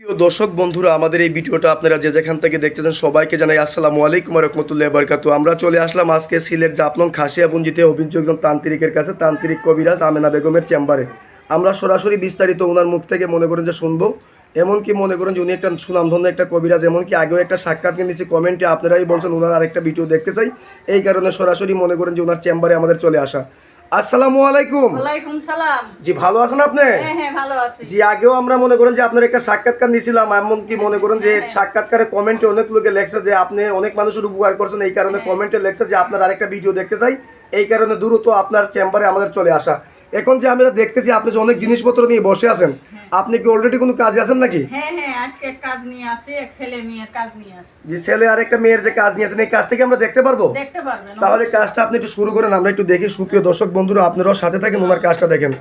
প্রিয় দর্শক, বন্ধুরা, আমাদের এই ভিডিওটা আপনারা যে যেখান থেকে দেখতেছেন সবাইকে জানাই আসসালামু আলাইকুম রহমতুল্লাহ বরকাতু আমরা চলে আসলাম আজকে সিলেট জাপলং খাসিয়া পুঞ্জিতে অভিযোগ তান্ত্রিকের কাছে, তান্ত্রিক কবিরাজ আমেনা বেগমের চেম্বারে। আমরা সরাসরি বিস্তারিত ওনার মুখ থেকে মনে করেন যে শুনব। এমনকি মনে করেন যে উনি একটা সুনামধন্য একটা কবিরাজ, এমনকি আগেও একটা সাক্ষাৎ নিয়েছি কমেন্টে, আপনারাই বলছেন ওনার আরেকটা ভিডিও দেখতে চাই। এই কারণে সরাসরি মনে করেন যে ওনার চেম্বারে আমাদের চলে আসা। আসসালামু আলাইকুম। ওয়ালাইকুম সালাম। জি ভালো আছেন আপনি? হ্যাঁ হ্যাঁ ভালো আছি। জি আগেও আমরা মনে করেন যে আপনার একটা সাক্ষাৎকার নিয়েছিলাম এমনকি মনে করেন যে সাক্ষাৎকারে কমেন্টে অনেক লোকে লেখছে যে আপনি অনেক মানুষের উপকার করছেন এই কারণে কমেন্টে লেখছে যে আপনার আরেকটা ভিডিও দেখতে চাই এই কারণে দ্রুত আপনার চেম্বারে আমাদের চলে আসা। এখন যে আমরা দেখতেছি আপনি যে অনেক জিনিসপত্র নিয়ে বসে আছেন আপনি কি অলরেডি কোনো কাজে আছেন নাকি? হ্যাঁ হ্যাঁ আজকে কাজ নিয়ে আসি এক ছেলে মেয়ের কাজ নিয়ে আসি। যে ছেলে আর একটা মেয়ের যে কাজ নিয়েছেন এই কাজটা কি আমরা দেখতে পারব? দেখতে পারবেন তাহলে কাজটা আপনি একটু শুরু করেন আমরা একটু দেখি। সুপ্রিয় দর্শক বন্ধুরা আপনারাও সাথে থাকেন ওনার কাজটা দেখেন।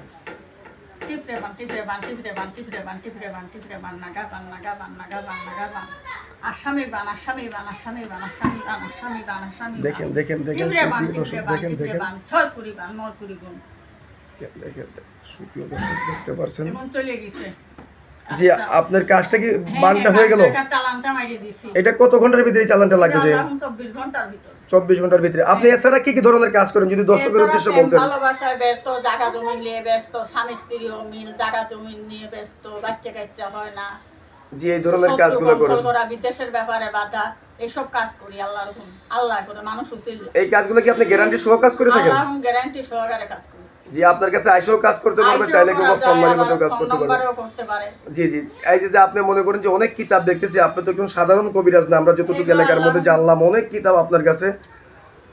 টিপরে বান টিপরে বান টিপরে বান টিপরে বান টিপরে বান টিপরে বান নাগা বান নাগা বান নাগা বান নাগা বান। আসামি বান আসামি বান আসামি বান আসামি বান আসামি বান আসামি বান। দেখেন, দেখেন, দেখেন, দেখেন, দেখেন। বান, ছয় কুড়ি বান নয় কুড়ি গুণ। দেখেন, দেখেন, সুপ্রিয় দর্শক দেখতে পারছেন? এবং চলে গেছে। জি আপনার কাজটা কি হ্যাঁ, বানটা হ্যাঁ, গেল? টাকার চালানটা মারিয়ে দিছি এটা কত ঘণ্টার ভিতরে চালানটা লাগবে যে? চব্বিশ ঘণ্টার ভিতর। চব্বিশ ঘণ্টার ভিতরে। আপনি এছাড়া কি কি ধরনের কাজ করেন যদি দর্শকের উদ্দেশ্যে বলতেন? ভালোবাসায় ব্যস্ত জায়গা জমি নিয়ে ব্যস্ত স্বামী স্ত্রীও মিল জায়গা জমি নিয়ে ব্যস্ত বাচ্চা কাচ্চা হয় না। জি এই ধরনের কাজগুলো করেন। বিদেশের ব্যাপারে বাধা এইসব কাজ করি আল্লাহর আল্লাহ করে মানুষ এই কাজগুলো কি আপনি গ্যারান্টি সহ কাজ করে থাকেন? গ্যারান্টি সহকারে কাজ করি। জি আপনার কাছে আইসেও কাজ করতে পারবে চাইলে কেউ মতো কাজ করতে পারবে। জি জি। এই যে আপনি মনে করেন যে অনেক কিতাব দেখতেছি আপনি তো একজন সাধারণ কবিরাজ না আমরা যতটুকু এলাকার মধ্যে জানলাম অনেক কিতাব আপনার কাছে।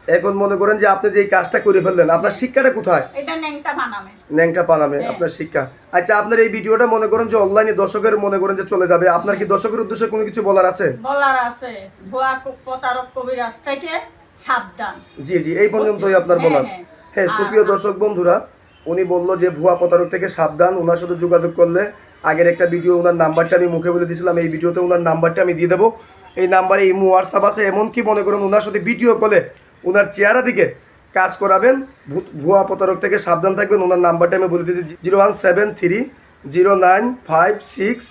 এখন মনে করেন যে আপনি যে এই কাজটা করে ফেললেন আপনার শিক্ষাটা কোথায়? এটা ন্যাংটা বানামে। ন্যাংটা পানামে হ্যাঁ। আপনার শিক্ষা। আচ্ছা আপনার এই ভিডিওটা মনে করেন যে অনলাইনে দর্শকের মনে করেন যে চলে যাবে। আপনার কি দর্শকের উদ্দেশ্যে কোনো কিছু বলার আছে? বলার আছে। ভুয়া প্রতারক কবিরাজ থেকে সাবধান। জি জি এই পর্যন্তই আপনার হ্যাঁ, বলার। হ্যাঁ। হ্যাঁ। সুপ্রিয় দর্শক বন্ধুরা উনি বলল যে, ভুয়া প্রতারক থেকে সাবধান ওনার সাথে যোগাযোগ করলে আগের একটা ভিডিও ওনার নাম্বারটা আমি মুখে বলে দিয়েছিলাম এই ভিডিওতে ওনার নাম্বারটা আমি দিয়ে দেবো। এই নাম্বারে ইমো, হোয়াটসঅ্যাপ আছে, এমনকি মনে করুন ওনার সাথে ভিডিও কলে ওনার চেহারা দিকে কাজ করাবেন। ভুয়া প্রতারক থেকে সাবধান থাকবেন ওনার নাম্বারটা আমি বলে দিয়েছি, zero one seven three, zero nine five six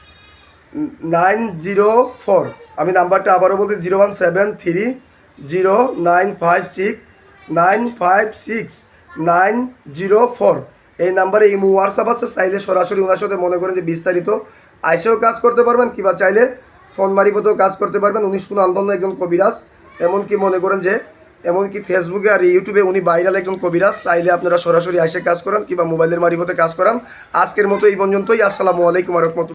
nine zero four. আমি নাম্বারটা আবারও বলছি zero one seven three, zero nine five six nine five six. Nine zero four. এই নাম্বারে ইমো, হোয়াটসঅ্যাপ আছে, চাইলে সরাসরি ওনার সাথে মনে করেন যে বিস্তারিত আইসেও কাজ করতে পারবেন কিংবা চাইলে ফোন মারিপতেও কাজ করতে পারবেন। উনি সুনামধন্য একজন কবিরাজ, এমনকি মনে করেন যে, এমনকি ফেসবুকে আর ইউটিউবে উনি ভাইরাল একজন কবিরাজ, চাইলে আপনারা সরাসরি আইসে কাজ করান, কিংবা মোবাইলের মারিপথে কাজ করান। আজকের মতো এই পর্যন্তই, আসসালামু আলাইকুম রহমতুল্লাহ